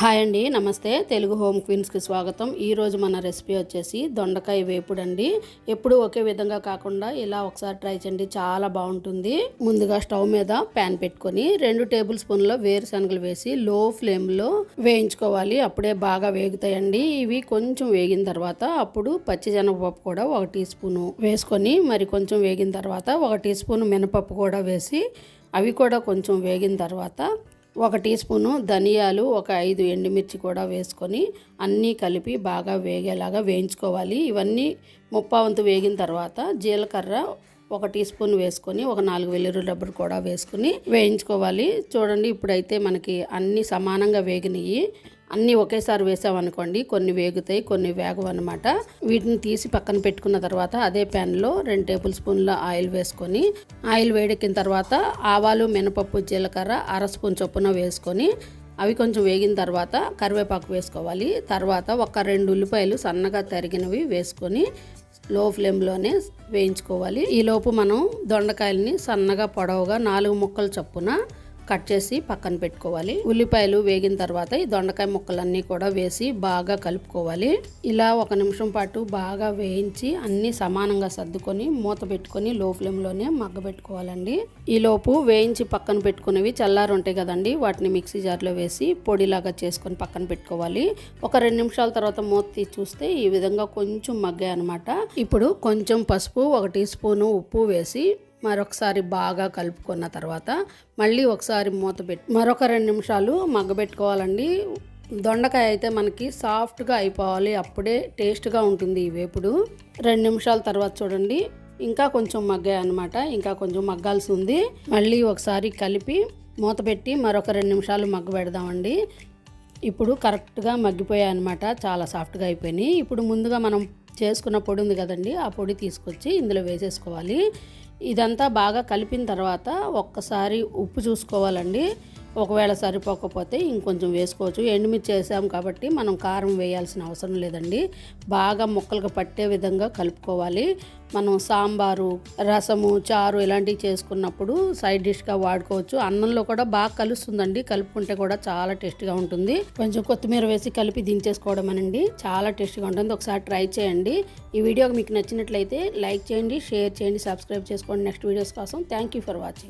Hi అండి నమస్తే. Telugu home క్వీన్స్కి స్వాగతం. ఈరోజు మన రెసిపీ వచ్చేసి దొండకాయ వేపుడు అండి ఎప్పుడు ఒకే విధంగా కాకుండా ఇలా ఒకసారి ట్రై చేయండి చాలా బాగుంటుంది. ముందుగా స్టవ్ మీద ప్యాన్ పెట్టుకొని రెండు టేబుల్ స్పూన్ల వేరుశనగలు వేసి లో ఫ్లేమ్లో వేయించుకోవాలి. అప్పుడే బాగా వేగుతాయండి. ఇవి కొంచెం వేగిన తర్వాత అప్పుడు పచ్చిశనగపప్పు కూడా ఒక టీ స్పూను వేసుకొని మరి కొంచెం వేగిన తర్వాత ఒక టీ స్పూన్ మినపప్పు కూడా వేసి అవి కూడా కొంచెం వేగిన తర్వాత ఒక టీ స్పూను ధనియాలు ఒక ఐదు ఎండుమిర్చి కూడా వేసుకొని అన్నీ కలిపి బాగా వేగేలాగా వేయించుకోవాలి. ఇవన్నీ ముప్పావంతు వేగిన తర్వాత జీలకర్ర ఒక టీ స్పూన్ వేసుకొని ఒక నాలుగు వెల్లుల్లి రబ్బరు కూడా వేసుకొని వేయించుకోవాలి. చూడండి ఇప్పుడైతే మనకి అన్నీ సమానంగా వేగినాయి. అన్నీ ఒకేసారి వేసామనుకోండి కొన్ని వేగుతాయి కొన్ని వేగవు అనమాట వీటిని తీసి పక్కన పెట్టుకున్న తర్వాత అదే ప్యాన్లో రెండు టేబుల్ స్పూన్ల ఆయిల్ వేసుకొని ఆయిల్ వేడెక్కిన తర్వాత ఆవాలు మినపప్పు జీలకర్ర అర స్పూన్ చొప్పున వేసుకొని అవి కొంచెం వేగిన తర్వాత కరివేపాకు వేసుకోవాలి. తర్వాత ఒక రెండు ఉల్లిపాయలు సన్నగా తరిగినవి వేసుకొని లో ఫ్లేమ్లోనే వేయించుకోవాలి. ఈలోపు మనం దొండకాయలని సన్నగా పొడవుగా నాలుగు ముక్కలు చొప్పున కట్ చేసి పక్కన పెట్టుకోవాలి. ఉల్లిపాయలు వేగిన తర్వాత ఈ దొండకాయ ముక్కలన్నీ కూడా వేసి బాగా కలుపుకోవాలి. ఇలా ఒక నిమిషం పాటు బాగా వేయించి అన్ని సమానంగా సర్దుకొని మూత పెట్టుకొని లో ఫ్లేమ్లోనే మగ్గబెట్టుకోవాలండి ఈలోపు వేయించి పక్కన పెట్టుకునేవి చల్లారు ఉంటాయి కదండి. వాటిని మిక్సీ జార్లో వేసి పొడిలాగా చేసుకొని పక్కన పెట్టుకోవాలి. ఒక రెండు నిమిషాల తర్వాత మూత తీసి చూస్తే ఈ విధంగా కొంచెం మగ్గాయి అనమాట ఇప్పుడు కొంచెం పసుపు ఒక టీ స్పూను ఉప్పు వేసి మరొకసారి బాగా కలుపుకున్న తర్వాత మళ్ళీ ఒకసారి మూత పెట్టి మరొక రెండు నిమిషాలు మగ్గబెట్టుకోవాలండి దొండకాయ అయితే మనకి సాఫ్ట్గా అయిపోవాలి. అప్పుడే టేస్ట్గా ఉంటుంది ఈ వేపుడు. రెండు నిమిషాల తర్వాత చూడండి. ఇంకా కొంచెం మగ్గాయి అనమాట ఇంకా కొంచెం మగ్గాల్సి ఉంది. మళ్ళీ ఒకసారి కలిపి మూత పెట్టి మరొక రెండు నిమిషాలు మగ్గ పెడదామండి. ఇప్పుడు కరెక్ట్గా మగ్గిపోయాయి అనమాట చాలా సాఫ్ట్గా అయిపోయినాయి. ఇప్పుడు ముందుగా మనం చేసుకున్న పొడి ఉంది కదండి ఆ పొడి తీసుకొచ్చి ఇందులో వేసేసుకోవాలి. ఇదంతా బాగా కలిపిన తర్వాత ఒక్కసారి ఉప్పు చూసుకోవాలండి. ఒకవేళ సరిపోకపోతే ఇంకొంచెం వేసుకోవచ్చు. ఎండుమిర్చి వేసాం కాబట్టి మనం కారం వేయాల్సిన అవసరం లేదండి. బాగా ముక్కలకు పట్టే విధంగా కలుపుకోవాలి. మనం సాంబారు రసము చారు ఇలాంటివి చేసుకున్నప్పుడు సైడ్ డిష్గా వాడుకోవచ్చు. అన్నంలో కూడా బాగా కలుస్తుందండి. కలుపుకుంటే కూడా చాలా టేస్ట్గా ఉంటుంది. కొంచెం కొత్తిమీర వేసి కలిపి దించేసుకోవడం అనండి చాలా టేస్ట్గా ఉంటుంది. ఒకసారి ట్రై చేయండి. ఈ వీడియో మీకు నచ్చినట్లయితే లైక్ చేయండి షేర్ చేయండి సబ్స్క్రైబ్ చేసుకోండి. నెక్స్ట్ వీడియోస్ కోసం థ్యాంక్ యూ ఫర్ వాచింగ్.